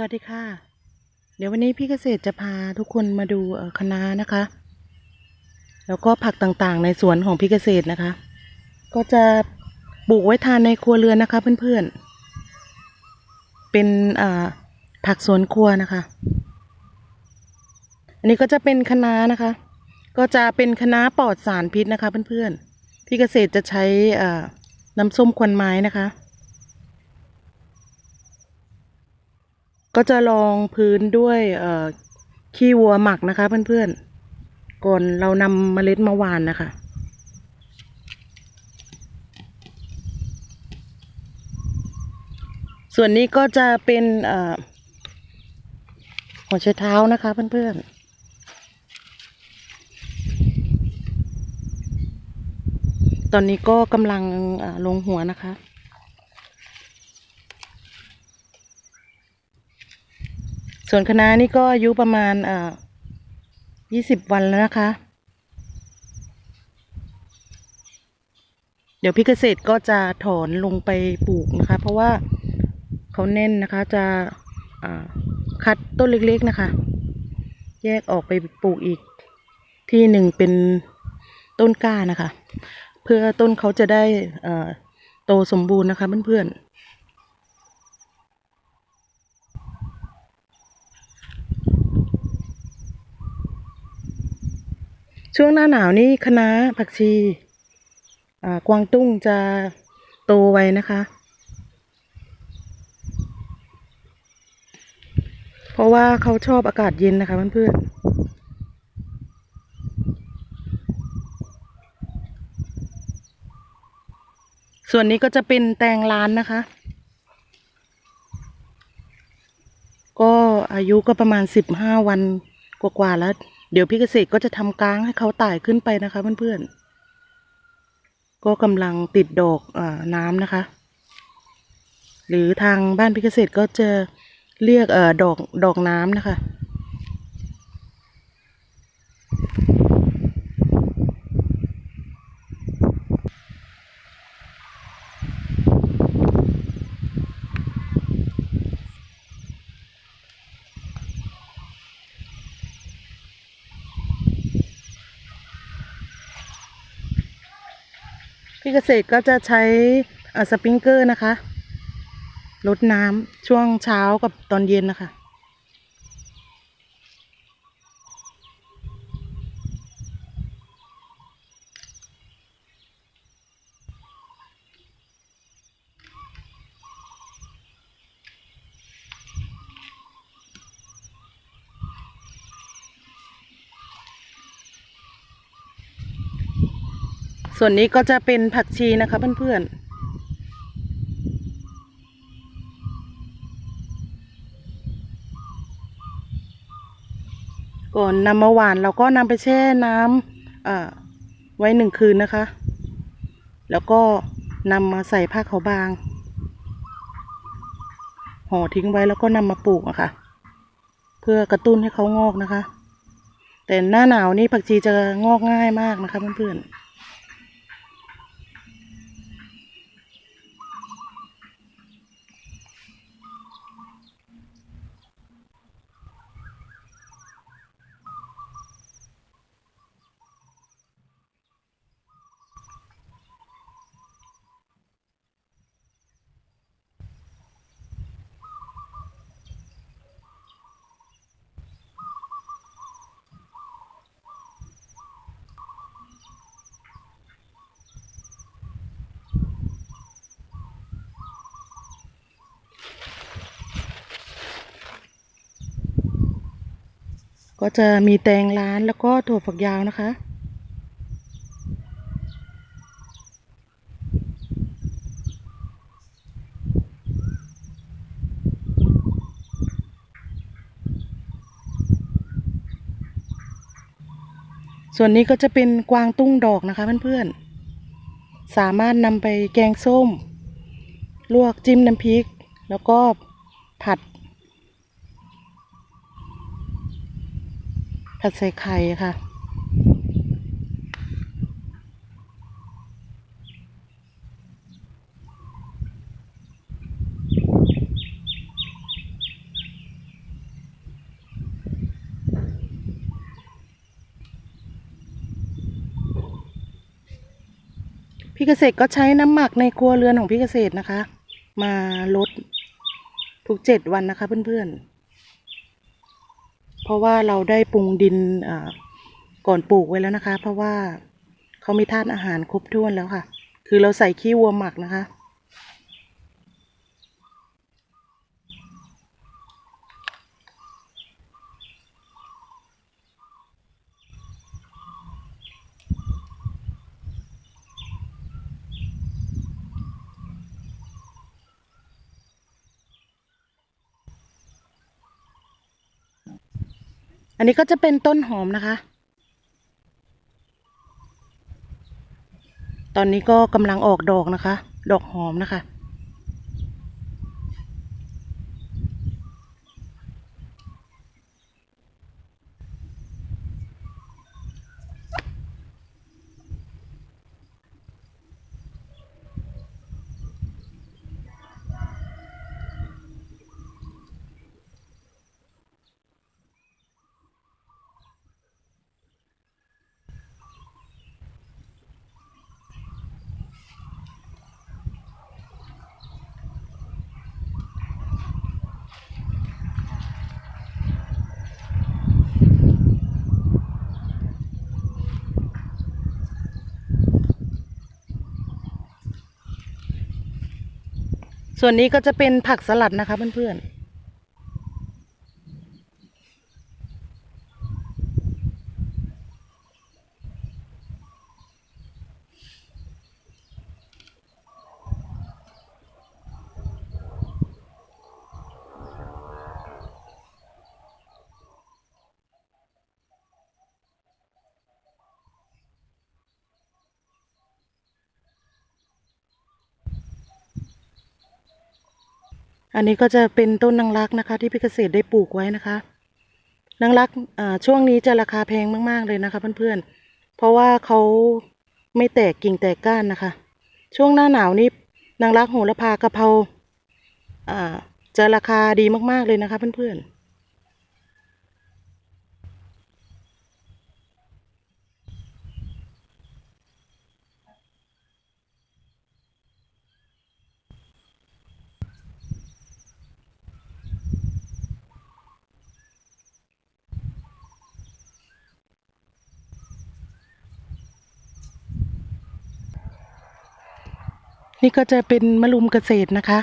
สวัสดีค่ะ เดี๋ยววันนี้พี่เกษตรจะพาทุกคนมาดูคะน้านะคะ แล้วก็ผักต่างๆ ในสวนของพี่เกษตรนะคะ ก็จะปลูกไว้ทานในครัวเรือนนะคะเพื่อนๆ เป็นผักสวนครัวนะคะ อันนี้ก็จะเป็นคะน้านะคะ ก็จะเป็นคะน้าปลอดสารพิษนะคะเพื่อนๆ พี่เกษตรจะใช้น้ำส้มควันไม้นะคะ ก็จะรองพื้นด้วยขี้วัวหมักนะคะ เพื่อนๆ ก่อนเรานำเมล็ดมาหวานนะคะส่วนนี้ก็จะเป็นหัวไชเท้านะคะเพื่อนๆตอนนี้ก็กำลังลงหัวนะคะ ส่วนคณะนี่ก็อายุประมาณเอ่อยี่สิบวันแล้วนะคะ เดี๋ยวพี่เกษตรก็จะถอนลงไปปลูกนะคะ เพราะว่าเขาแน่นนะคะจะคัดต้นเล็กๆนะคะ แยกออกไปปลูกอีกที่หนึ่งเป็นต้นกล้านะคะ เพื่อต้นเขาจะได้โตสมบูรณ์นะคะเพื่อนๆ ช่วงหน้าหนาวนี่คะน้าผักชีกวางตุ้งจะโตไวนะคะ เพราะว่าเขาชอบอากาศเย็นนะคะเพื่อนๆส่วนนี้ก็จะเป็นแตงร้านนะคะ ก็อายุก็ประมาณสิบห้าวันกว่าๆแล้ว เดี๋ยวพี่เกษตรก็จะทำกลางให้เขาไต่ขึ้นไปนะคะเพื่อนๆ ก็กำลังติดดอกอน้ำนะคะ หรือทางบ้านพี่เกษตรก็จะเรียกเอ่อดอกดอกน้ำนะคะ พี่เกษตรก็จะใช้สปริงเกอร์นะคะลดน้ำช่วงเช้ากับตอนเย็นนะคะ ส่วนนี้ก็จะเป็นผักชีนะคะเพื่อนๆก่อนนำมาหวานเราก็นำไปแช่น้ำอ่าไว้หนึ่งคืนนะคะ แล้วก็นำมาใส่ผ้าขาวบาง ห่อทิ้งไว้แล้วก็นำมาปลูกอะค่ะ เพื่อกระตุ้นให้เขางอกนะคะ แต่หน้าหนาวนี่ผักชีจะงอกง่ายมากนะคะเพื่อนๆ ก็จะมีแตงร้านแล้วก็ถั่วฝักยาวนะคะ ส่วนนี้ก็จะเป็นกวางตุ้งดอกนะคะเพื่อนๆ สามารถนำไปแกงส้ม ลวกจิ้มน้ำพริก แล้วก็ผัด ผัดใส่ไข่ค่ะ พี่เกษตรก็ใช้น้ำหมักในครัวเรือนของพี่เกษตรนะคะ มาลดทุกเจ็ดวันนะคะเพื่อนๆ เพราะว่าเราได้ปรุงดินก่อนปลูกไว้แล้วนะคะ เพราะว่าเขามีธาตุอาหารครบถ้วนแล้วค่ะ คือเราใส่ขี้วัวหมักนะคะ อันนี้ก็จะเป็นต้นหอมนะคะ ตอนนี้ก็กำลังออกดอกนะคะ ดอกหอมนะคะ ส่วนนี้ก็จะเป็นผักสลัดนะคะเพื่อนๆ อันนี้ก็จะเป็นต้นนางรักนะคะ ที่พี่เกษตรได้ปลูกไว้นะคะนางรักช่วงนี้จะราคาแพงมาก ๆ เลยนะคะเพื่อนๆ เพราะว่าเขาไม่แตกกิ่งแตกก้านนะคะ ช่วงหน้าหนาวนี่นางรักโหระพากะเพราอ่าจะราคาดีมาก ๆ เลยนะคะเพื่อนๆ นี่ก็จะเป็นมะลุมเกษตรนะคะ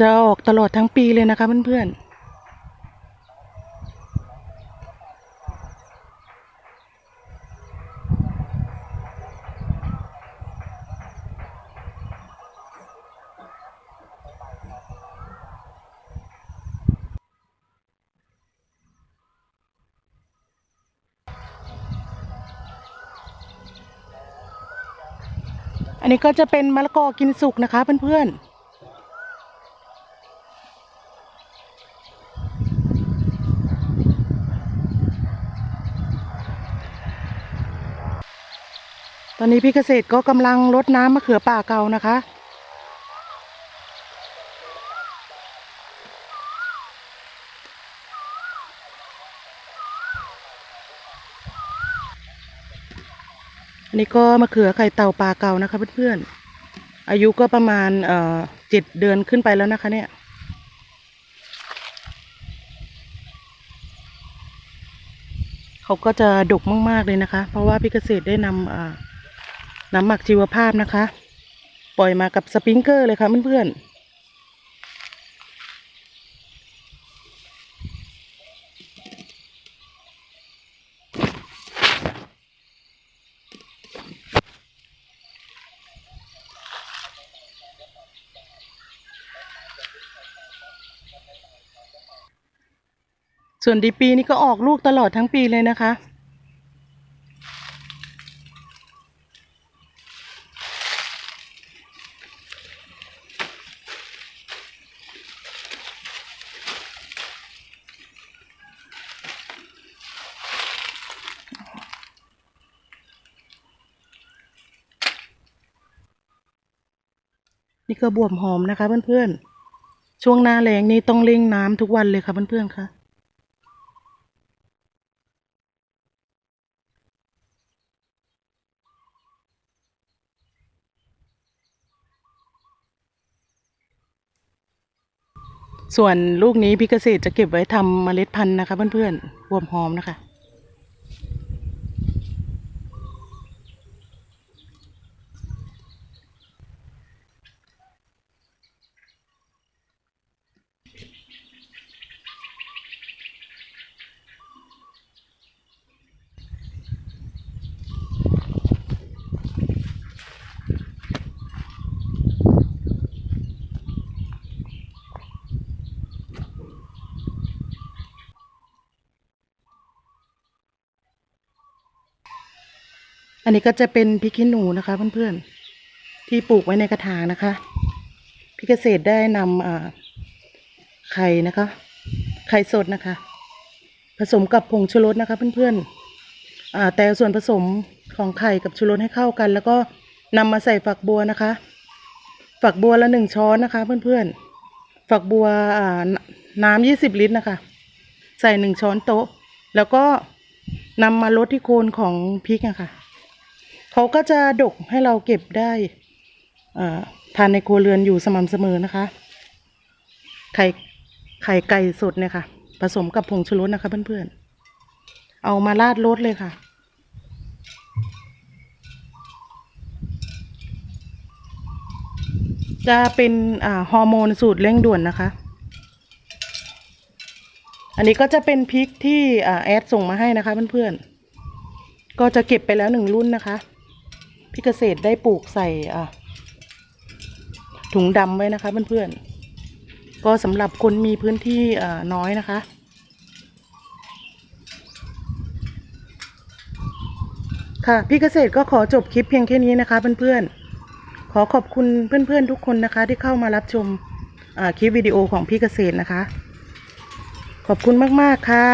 จะออกตลอดทั้งปีเลยนะคะเพื่อนๆ อันนี้ก็จะเป็นมะละกอกินสุกนะคะเพื่อนๆตอนนี้พี่เกษตรก็กำลังรดน้ำมะเขือป่าเก่านะคะ อันนี้ก็มะเขือไข่เต่าป่าเก่านะคะเพื่อนๆ อายุก็ประมาณเอ่อเจ็ดเดือนขึ้นไปแล้วนะคะเนี่ย เขาก็จะดกมากๆเลยนะคะ เพราะว่าพี่เกษตรได้นำน้ำหมักชีวภาพนะคะ ปล่อยมากับสปริงเกอร์เลยค่ะเพื่อนๆ ส่วนดีปีนี่ก็ออกลูกตลอดทั้งปีเลยนะคะ นี่ก็บวบหอมนะคะเพื่อนๆ ช่วงหน้าแรงนี่ต้องเร่งน้ำทุกวันเลยค่ะเพื่อนๆค่ะ ส่วนลูกนี้พี่เกษตรจะเก็บไว้ทำเมล็ดพันธุ์นะคะเพื่อนๆรวมหอมนะคะ อันนี้ก็จะเป็นพริกขี้หนูนะคะ เพื่อนๆ ที่ปลูกไว้ในกระถางนะคะพี่เกษตรได้นำไข่นะคะ ไข่สดนะคะ ผสมกับผงชูรสนะคะ เพื่อนๆแต่ส่วนผสมของไข่กับชูรสให้เข้ากัน แล้วก็นำมาใส่ฝักบัวนะคะ ฝักบัวละหนึ่งช้อนนะคะ เพื่อนๆ ฝักบัวน้ำยี่สิบลิตรนะคะ ใส่หนึ่งช้อนโต๊ะ แล้วก็นำมาลดที่โคนของพริกนะคะ เขาก็จะดกให้เราเก็บได้ทานในครัวเรือนอยู่สม่ำเสมอนะคะ ไข่ไข่ไก่สดเนี่ยค่ะ ผสมกับผงชูรสนะคะเพื่อนๆ เอามาราดรสเลยค่ะจะเป็นฮอร์โมนสูตรเร่งด่วนนะคะ อันนี้ก็จะเป็นพริกที่อแอดส่งมาให้นะคะเพื่อนๆ ก็จะเก็บไปแล้วหนึ่งรุ่นนะคะ พี่เกษตรได้ปลูกใส่อ่าถุงดำไว้นะคะเพื่อนๆ ก็สำหรับคนมีพื้นที่น้อยนะคะ ค่ะพี่เกษตรก็ขอจบคลิปเพียงแค่นี้นะคะเพื่อนๆ ขอขอบคุณเพื่อนๆทุกคนนะคะ ที่เข้ามารับชมคลิปวิดีโอของพี่เกษตรนะคะ ขอบคุณมากๆค่ะ